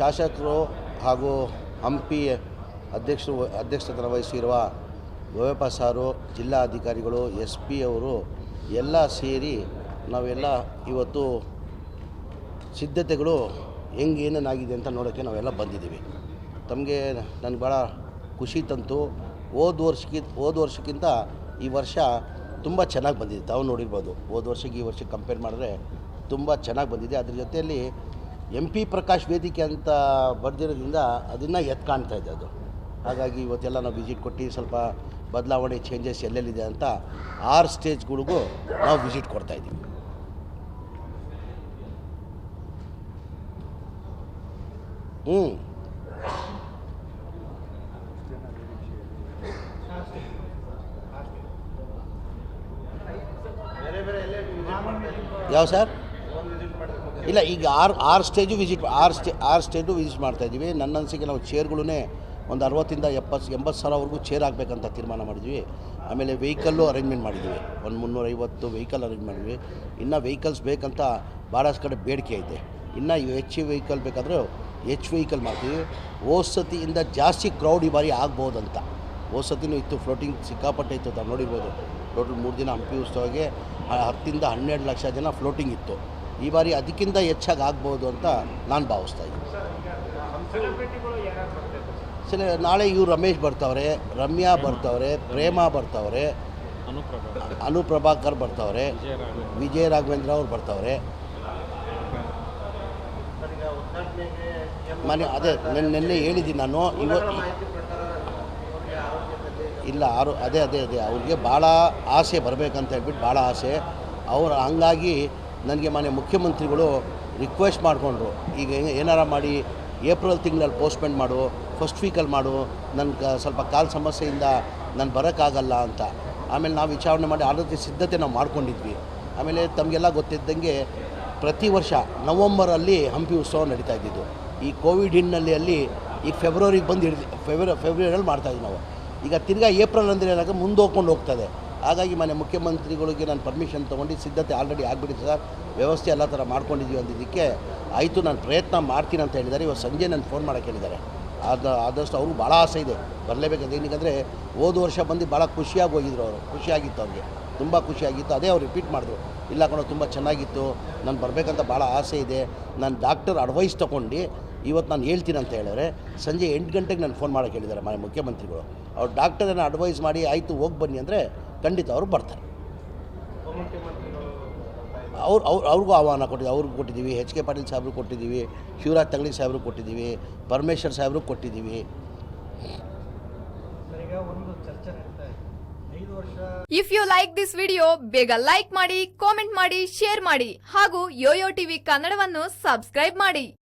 ಶಾಸಕರು ಹಾಗೂ ಹಂಪಿ ಅಧ್ಯಕ್ಷರು ಅಧ್ಯಕ್ಷತನ ವಹಿಸಿರುವ ಗೋವೆಪ್ಪ ಸಾರು, ಜಿಲ್ಲಾ ಅಧಿಕಾರಿಗಳು ಎಸ್ ಪಿ ಅವರು ಎಲ್ಲ ಸೇರಿ ನಾವೆಲ್ಲ ಇವತ್ತು ಸಿದ್ಧತೆಗಳು ಹೆಂಗೆ ಏನೇನಾಗಿದೆ ಅಂತ ನೋಡೋಕ್ಕೆ ನಾವೆಲ್ಲ ಬಂದಿದ್ದೀವಿ. ತಮಗೆ ನನಗೆ ಭಾಳ ಖುಷಿ ತಂತು. ಹೋದ ವರ್ಷಕ್ಕಿಂತ ಹೋದ ವರ್ಷಕ್ಕಿಂತ ಈ ವರ್ಷ ತುಂಬ ಚೆನ್ನಾಗಿ ಬಂದಿದೆ. ತಾವು ನೋಡಿರ್ಬೋದು. ಹೋದ ವರ್ಷಕ್ಕೆ ಈ ವರ್ಷಕ್ಕೆ ಕಂಪೇರ್ ಮಾಡಿದ್ರೆ ತುಂಬ ಚೆನ್ನಾಗಿ ಬಂದಿದೆ. ಅದ್ರ ಜೊತೆಯಲ್ಲಿ ಎಂ ಪಿ ಪ್ರಕಾಶ್ ವೇದಿಕೆ ಅಂತ ಬರೆದಿರೋದ್ರಿಂದ ಅದನ್ನು ಎತ್ ಕಾಣ್ತಾ ಇದೆ ಅದು. ಹಾಗಾಗಿ ಇವತ್ತೆಲ್ಲ ನಾವು ವಿಸಿಟ್ ಕೊಟ್ಟು ಸ್ವಲ್ಪ ಬದಲಾವಣೆ ಚೇಂಜಸ್ ಎಲ್ಲೆಲ್ಲಿದೆ ಅಂತ ಆರು ಸ್ಟೇಜ್ಗಳಿಗೂ ನಾವು ವಿಸಿಟ್ ಕೊಡ್ತಾಯಿದ್ದೀವಿ ಹ್ಞೂ ಯಾವ ಸರ್? ಇಲ್ಲ, ಈಗ ಆರು ಆರು ಸ್ಟೇಜು ವಿಸಿಟ್ ಆರು ಸ್ಟೇ ಆರು ಸ್ಟೇಜು ವಿಸಿಟ್ ಮಾಡ್ತಾಯಿದ್ದೀವಿ ನನ್ನ ಅನಿಸಿಕೆ ನಾವು ಚೇರ್ಗಳೂ ಒಂದು ಅರವತ್ತಿಂದ ಎಪ್ಪತ್ತು ಎಂಬತ್ತು ಸಾವಿರವರೆಗೂ ಚೇರ್ ಆಗಬೇಕಂತ ತೀರ್ಮಾನ ಮಾಡಿದ್ವಿ. ಆಮೇಲೆ ವೆಹಿಕಲ್ಲು ಅರೇಂಜ್ಮೆಂಟ್ ಮಾಡಿದ್ವಿ. ಒಂದು ಮುನ್ನೂರೈವತ್ತು ವೆಹಿಕಲ್ ಅರೇಂಜ್ ಮಾಡಿದ್ವಿ. ಇನ್ನು ವೆಹಿಕಲ್ಸ್ ಬೇಕಂತ ಭಾಳಷ್ಟು ಕಡೆ ಬೇಡಿಕೆ ಐತೆ ಇನ್ನು ಹೆಚ್ಚು ವೆಹಿಕಲ್ ಬೇಕಾದರೆ ಹೆಚ್ಚು ವೆಹಿಕಲ್ ಮಾಡ್ತೀವಿ. ಓಸತಿಯಿಂದ ಜಾಸ್ತಿ ಕ್ರೌಡ್ ಈ ಬಾರಿ ಆಗ್ಬೋದಂತ. ಓಸತಿನೂ ಸತಿನೂ ಇತ್ತು ಫ್ಲೋಟಿಂಗ್ ಸಿಕ್ಕಾಪಟ್ಟೆ ಇತ್ತು ತಾವು ನೋಡಿರ್ಬೋದು. ಟೋಟಲ್ ಮೂರು ದಿನ ಹಂಪಿ ಉತ್ಸವಕ್ಕೆ ಹತ್ತಿಂದ ಹನ್ನೆರಡು ಲಕ್ಷ ಜನ ಫ್ಲೋಟಿಂಗ್ ಇತ್ತು. ಈ ಬಾರಿ ಅದಕ್ಕಿಂತ ಹೆಚ್ಚಾಗಿ ಆಗ್ಬೋದು ಅಂತ ನಾನು ಭಾವಿಸ್ತಾ ಇದ್ದೀನಿ. ಸರಿ, ನಾಳೆ ಇವ್ರು ರಮೇಶ್ ಬರ್ತಾವ್ರೆ, ರಮ್ಯಾ ಬರ್ತಾವ್ರೆ, ಪ್ರೇಮ ಬರ್ತಾವ್ರೆ ಅನುಪ್ರಭಾಕರ್ ಬರ್ತಾವ್ರೆ, ವಿಜಯ ರಾಘವೇಂದ್ರ ಅವ್ರು ಬರ್ತಾವ್ರೆ. ಮನೆ, ಅದೇ, ನೆನ್ನೆ ಹೇಳಿದ್ದೀನಿ ನಾನು ಇವತ್ತು ಇಲ್ಲ, ಆರು, ಅದೇ ಅದೇ ಅದೇ, ಅವ್ರಿಗೆ ಭಾಳ ಆಸೆ ಬರಬೇಕಂತ ಹೇಳ್ಬಿಟ್ಟು ಭಾಳ ಆಸೆ. ಅವ್ರು ಹಂಗಾಗಿ ನನಗೆ ಮನೆ ಮುಖ್ಯಮಂತ್ರಿಗಳು ರಿಕ್ವೆಸ್ಟ್ ಮಾಡಿಕೊಂಡ್ರು. ಈಗ ಏನಾರ ಮಾಡಿ ಏಪ್ರಿಲ್ ತಿಂಗಳಲ್ಲಿ ಪೋಸ್ಟ್ಮೆಂಟ್ ಮಾಡು ಫಸ್ಟ್ ವೀಕಲ್ಲಿ ಮಾಡು, ನನಗೆ ಸ್ವಲ್ಪ ಕಾಲು ಸಮಸ್ಯೆಯಿಂದ ನಾನು ಬರೋಕ್ಕಾಗಲ್ಲ ಅಂತ. ಆಮೇಲೆ ನಾವು ವಿಚಾರಣೆ ಮಾಡಿ ಆರೋಗ್ಯ ಸಿದ್ಧತೆ ನಾವು ಮಾಡ್ಕೊಂಡಿದ್ವಿ. ಆಮೇಲೆ ತಮಗೆಲ್ಲ ಗೊತ್ತಿದ್ದಂಗೆ ಪ್ರತಿ ವರ್ಷ ನವಂಬರಲ್ಲಿ ಹಂಪಿ ಉತ್ಸವ ನಡೀತಾ ಇದ್ದಿದ್ದು. ಈ ಕೋವಿಡ್ ಹಿನ್ನೆಲೆಯಲ್ಲಿ ಈಗ ಫೆಬ್ರವರಿಗೆ ಬಂದು ಹಿಡಿದು ಫೆಬ್ರ ಫೆಬ್ರವರಿಯಲ್ಲಿ ಮಾಡ್ತಾಯಿದ್ವಿ ನಾವು. ಈಗ ತಿರ್ಗಾ ಏಪ್ರಿಲ್ ಅಂದರೆ ಏನಾಗ ಮುಂದೆ ಹೋಗ್ಕೊಂಡು ಹೋಗ್ತದೆ. ಹಾಗಾಗಿ ಮನೆ ಮುಖ್ಯಮಂತ್ರಿಗಳಿಗೆ ನಾನು ಪರ್ಮಿಷನ್ ತೊಗೊಂಡು ಸಿದ್ಧತೆ ಆಲ್ರೆಡಿ ಆಗಿಬಿಟ್ಟಿದೆ ಸರ್. ವ್ಯವಸ್ಥೆ ಎಲ್ಲ ಥರ ಮಾಡ್ಕೊಂಡಿದ್ದೀವಿ ಅಂದಿದ್ದಕ್ಕೆ ಆಯಿತು, ನಾನು ಪ್ರಯತ್ನ ಮಾಡ್ತೀನಿ ಅಂತ ಹೇಳಿದ್ದಾರೆ. ಇವತ್ತು ಸಂಜೆ ನಾನು ಫೋನ್ ಮಾಡೋಕ್ಕೆ ಹೇಳಿದ್ದಾರೆ. ಆದ, ಆದಷ್ಟು ಅವ್ರಿಗೆ ಭಾಳ ಆಸೆ ಇದೆ. ಬರಲೇಬೇಕು ಏನಕ್ಕೆ ಹೋದ ವರ್ಷ ಬಂದು ಭಾಳ ಖುಷಿಯಾಗಿ ಹೋಗಿದ್ರು ಅವರು. ಖುಷಿಯಾಗಿತ್ತು ಅವ್ರಿಗೆ. ತುಂಬ ಖುಷಿಯಾಗಿತ್ತು. ಅದೇ ಅವ್ರು ರಿಪೀಟ್ ಮಾಡಿದ್ರು. ಇಲ್ಲ ಕಣೋ, ತುಂಬ ಚೆನ್ನಾಗಿತ್ತು. ನಾನು ಬರಬೇಕಂತ ಭಾಳ ಆಸೆ ಇದೆ. ನಾನು ಡಾಕ್ಟರ್ ಅಡ್ವೈಸ್ ತೊಗೊಂಡು ಇವತ್ತು ನಾನು ಹೇಳ್ತೀನಿ ಅಂತ ಹೇಳಿದ್ರೆ ಸಂಜೆ ಎಂಟು ಗಂಟೆಗೆ ನಾನು ಫೋನ್ ಮಾಡೋಕ್ಕೆ ಹೇಳಿದ್ದಾರೆ ಮನೆ ಮುಖ್ಯಮಂತ್ರಿಗಳು. ಅವ್ರು ಡಾಕ್ಟರನ್ನು ಅಡ್ವೈಸ್ ಮಾಡಿ ಆಯಿತು, ಹೋಗಿ ಬನ್ನಿ ಅಂದರೆ ಖಂಡಿತ ಅವರು ಬರ್ತಾರೆ. ಅವ್ರು ಅವ್ರು, ಅವ್ರಿಗೂ ಆಹ್ವಾನ ಕೊಟ್ಟಿದ್ದೀವಿ, ಅವ್ರಿಗೂ ಕೊಟ್ಟಿದ್ದೀವಿ ಎಚ್ ಕೆ ಪಾಟೀಲ್ ಸಾಹೇಬ್ರಿಗೆ ಕೊಟ್ಟಿದ್ದೀವಿ, ಶಿವರಾಜ್ ತಗಡಿ ಸಾಹೇಬ್ರಿಗೆ ಕೊಟ್ಟಿದ್ದೀವಿ, ಪರಮೇಶ್ವರ್ ಸಾಹೇಬ್ರಿಗೆ ಕೊಟ್ಟಿದ್ದೀವಿ. If you like this video ಬೇಗ ಲೈಕ್ ಮಾಡಿ ಕಾಮೆಂಟ್ ಮಾಡಿ ಶೇರ್ ಮಾಡಿ, ಹಾಗೂ ಯೋಯೋ ಟಿವಿ ಕನ್ನಡವನ್ನು ಸಬ್ಸ್ಕ್ರೈಬ್ ಮಾಡಿ.